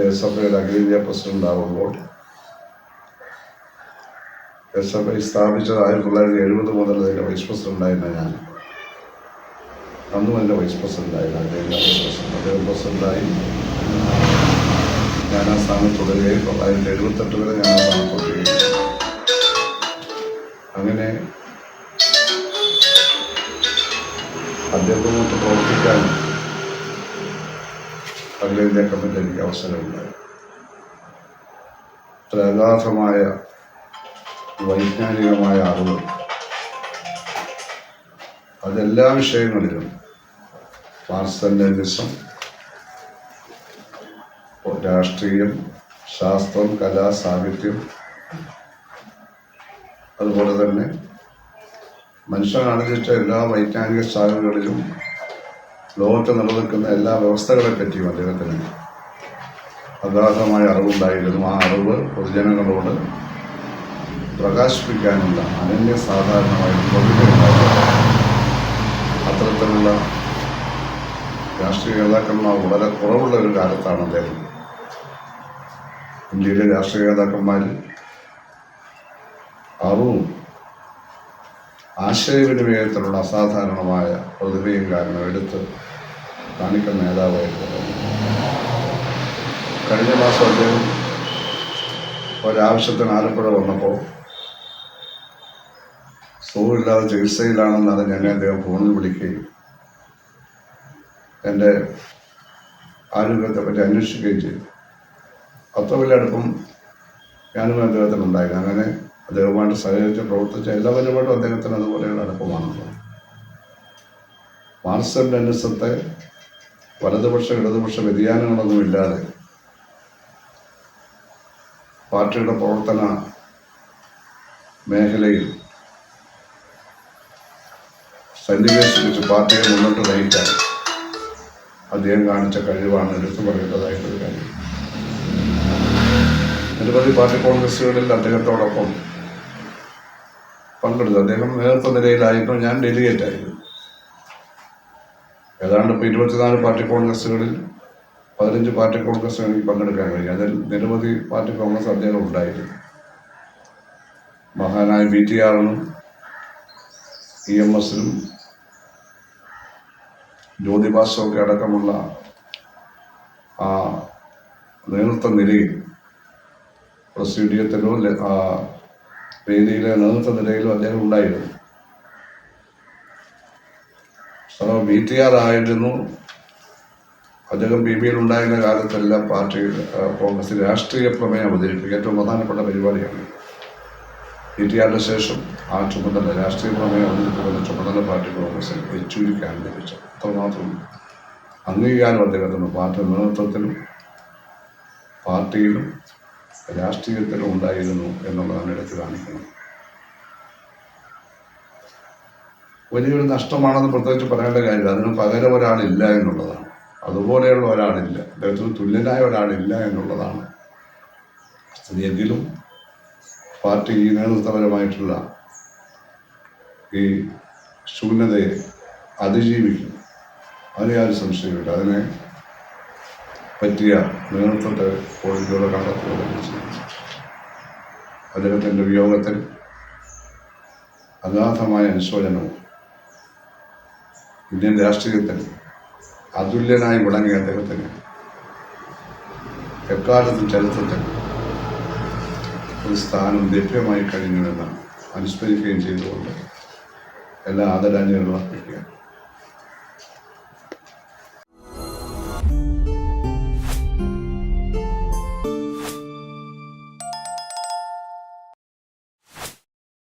ഐയുടെ അഖിലേന്ത്യാ പ്രസിഡന്റ് ആകുമ്പോൾ എസ് സ്ഥാപിച്ചത് ആയിരത്തി തൊള്ളായിരത്തി എഴുപത് മുതൽ അതിന്റെ വൈസ് പ്രസിഡന്റായിരുന്ന ഞാൻ അന്നും അതിന്റെ വൈസ് പ്രസിഡന്റായിരുന്നു അഖിലേന്ത്യാ വൈസ് പ്രസിഡന്റ് അദ്ദേഹം പ്രസിഡന്റായി ഞാൻ ആ സ്ഥാനത്ത് തുടരുകയും തൊള്ളായിരത്തി എഴുപത്തെട്ട് വരെ ഞാൻ ആ സ്ഥാനത്ത് തുടരുകയും. അങ്ങനെ അദ്ദേഹവുമൊത്ത് പ്രവർത്തിക്കാൻ അഖിലേന്ത്യാ പറ്റി എനിക്ക് അവസരമുണ്ടായി അത്ര യഥാർത്ഥമായ വൈജ്ഞാനികമായ അറിവ്. അതെല്ലാ വിഷയങ്ങളിലും മാർസലിസം രാഷ്ട്രീയം ശാസ്ത്രം കല സാഹിത്യം അതുപോലെ തന്നെ മനുഷ്യൻ ആർജിച്ച എല്ലാ വൈജ്ഞാനിക ശാഖകളിലും ലോകത്ത് നിലനിൽക്കുന്ന എല്ലാ വ്യവസ്ഥകളെ പറ്റിയും അദ്ദേഹത്തിന് അഗാധമായ അറിവുണ്ടായിരുന്നു. ആ അറിവ് പൊതുജനങ്ങളോട് പ്രകാശിപ്പിക്കാനുള്ള അനന്യ സാധാരണമായ പ്രതിഭയുണ്ടായിരുന്നു അത്തരത്തിലുള്ള രാഷ്ട്രീയ നേതാക്കന്മാർ വളരെ കുറവുള്ള ഒരു കാലത്താണ് അദ്ദേഹം ഇന്ത്യയിലെ രാഷ്ട്രീയ നേതാക്കന്മാർ അറിവും ആശയവിനിമയത്തിലുള്ള അസാധാരണമായ പ്രതിഭയും കാരണം എടുത്ത് കാണിക്കുന്ന നേതാവായിട്ട് കഴിഞ്ഞ മാസം അദ്ദേഹം ഒരാവശ്യത്തിന് ആലപ്പുഴ വന്നപ്പോൾ സുഖമില്ലാതെ ചികിത്സയിലാണെന്ന് അറിഞ്ഞ് എന്നെ അദ്ദേഹം ഫോണിൽ വിളിക്കുകയും എന്റെ ആരോഗ്യത്തെ പറ്റി അന്വേഷിക്കുകയും ചെയ്തു. അത്ര വലിയ അടുപ്പം ഞാനും അദ്ദേഹത്തിന് ഉണ്ടായിരുന്നു അങ്ങനെ അദ്ദേഹവുമായിട്ട് സഹകരിച്ച് പ്രവർത്തിച്ച എല്ലാവരുമായിട്ടും അദ്ദേഹത്തിന് അതുപോലെയുള്ള അടുപ്പമാണല്ലോ മാർസൽ ലെനിസത്തെ വലതുപക്ഷ ഇടതുപക്ഷ വ്യതിയാനങ്ങളൊന്നും ഇല്ലാതെ പാർട്ടിയുടെ പ്രവർത്തന മേഖലയിൽ സന്നിവേശിപ്പിച്ച് പാർട്ടിയെ മുന്നോട്ട് നയിക്കാൻ അദ്ദേഹം കാണിച്ച കഴിവാണ് എടുത്തു പറയേണ്ടതായിട്ടൊരു കാര്യം. നിരവധി പാർട്ടി കോൺഗ്രസുകളിൽ അദ്ദേഹത്തോടൊപ്പം പങ്കെടുത്തു. അദ്ദേഹം നേതൃത്വ നിലയിലായിരുന്നു ഞാൻ ഡെലിഗേറ്റ് ആയിരുന്നു ഏതാണ്ട് ഇപ്പോൾ ഇരുപത്തിനാല് പാർട്ടി കോൺഗ്രസ്സുകളിൽ പതിനഞ്ച് പാർട്ടി കോൺഗ്രസ്സുകളിൽ പങ്കെടുക്കാൻ കഴിയും. അതിൽ നിരവധി പാർട്ടി കോൺഗ്രസ് അദ്ദേഹം ഉണ്ടായിരുന്നു. മഹാനായ ബി ടി ആറിനും ഇ എം എസിനും ജ്യോതിഭാസമൊക്കെ അടക്കമുള്ള ആ നേതൃത്വ നിലയിൽ പ്രസിഡിയത്തിലോ വേദിയിലെ നേതൃത്വ നിലയിലും അദ്ദേഹം ഉണ്ടായിരുന്നു. ബി ടി ആർ ആയിരുന്നു അദ്ദേഹം ബി എൽ ഉണ്ടായിരുന്ന കാലത്തെല്ലാം പാർട്ടി കോൺഗ്രസ് രാഷ്ട്രീയ പ്രമേയം അവതരിപ്പിക്കുക ഏറ്റവും പ്രധാനപ്പെട്ട പരിപാടിയാണ് ബി ടി ആറിന് ശേഷം ആ ചുമതല രാഷ്ട്രീയ പ്രമേയം അവതരിപ്പിക്കുന്ന ചുമതല പാർട്ടി കോൺഗ്രസിൽ യെച്ചൂരിക്കാൻ ലഭിച്ചത് അത്രമാത്രം അംഗീകാരം അദ്ദേഹത്തിന് പാർട്ടി നേതൃത്വത്തിലും പാർട്ടിയിലും രാഷ്ട്രീയത്തിലും ഉണ്ടായിരുന്നു എന്നുള്ളതാണ് എടുത്തു കാണിക്കുന്നത്. വലിയൊരു നഷ്ടമാണെന്ന് പ്രത്യേകിച്ച് പറയേണ്ട കാര്യമില്ല. അതിന് പകരം ഒരാളില്ല എന്നുള്ളതാണ്. അതുപോലെയുള്ള ഒരാളില്ല. അദ്ദേഹത്തിന് തുല്യനായ ഒരാളില്ല എന്നുള്ളതാണ്. സ്ഥിതിയെങ്കിലും പാർട്ടി ഈ നേതൃത്വപരമായിട്ടുള്ള ഈ ശൂന്യതയെ അതിജീവിക്കും. അതിന് യാതൊരു സംശയമില്ല അതിനെ പറ്റിയ നേതൃത്വത്തെ കോഴിക്കോട് കണ്ടെത്തുക അദ്ദേഹത്തിന്റെ വിയോഗത്തിൽ അഗാധമായ അനുശോചനവും ഇന്ത്യൻ രാഷ്ട്രീയത്തിൽ അതുല്യനായി വിളങ്ങിയ അദ്ദേഹത്തിന് എക്കാലത്തും ചരിത്രത്തിൽ ഒരു സ്ഥാനം ലഭ്യമായി കഴിഞ്ഞുവെന്ന് അനുസ്മരിക്കുകയും ചെയ്തുകൊണ്ട് എല്ലാ ആദരാഞ്ജലികളും അർപ്പിക്കുക